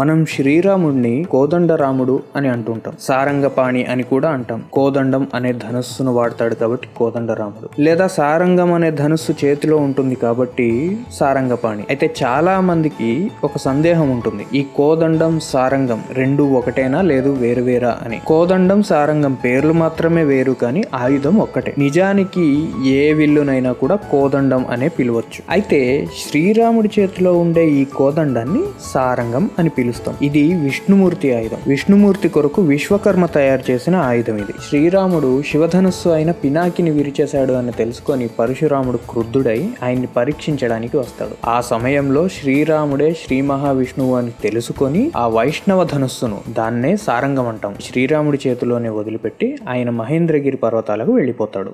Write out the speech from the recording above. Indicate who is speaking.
Speaker 1: మనం శ్రీరాముడిని కోదండరాముడు అని అంటుంటాం. సారంగపాణి అని కూడా అంటాం. కోదండం అనే ధనుస్సును వాడతాడు కాబట్టి కోదండరాముడు. లేదా సారంగం అనే ధనుస్సు చేతిలో ఉంటుంది కాబట్టి సారంగపాణి. అయితే చాలా మందికి ఒక సందేహం ఉంటుంది. ఈ కోదండం సారంగం రెండు ఒకటేనా లేదు వేరు వేరా అని. కోదండం సారంగం పేర్లు మాత్రమే వేరు కానీ ఆయుధం ఒక్కటే. నిజానికి ఏ విల్లునైనా కూడా కోదండం అనే పిలవచ్చు. అయితే శ్రీరాముడి చేతిలో ఉండే ఈ కోదండాన్ని సారంగం అని పిలుస్తాం ఇది విష్ణుమూర్తి ఆయుధం. విష్ణుమూర్తి కొరకు విశ్వకర్మ తయారు చేసిన ఆయుధం ఇది. శ్రీరాముడు శివధనుస్సు అయిన పినాకిని విరిచేశాడు అని తెలుసుకొని పరశురాముడు క్రుద్ధుడై ఆయన్ని పరీక్షించడానికి వస్తాడు. ఆ సమయంలో శ్రీరాముడే శ్రీ మహావిష్ణువు అని తెలుసుకొని ఆ వైష్ణవ ధనుస్సును దాన్నే సారంగం అంటాం శ్రీరాముడి చేతిలోనే వదిలిపెట్టి ఆయన మహేంద్రగిరి పర్వతాలకు వెళ్ళిపోతాడు.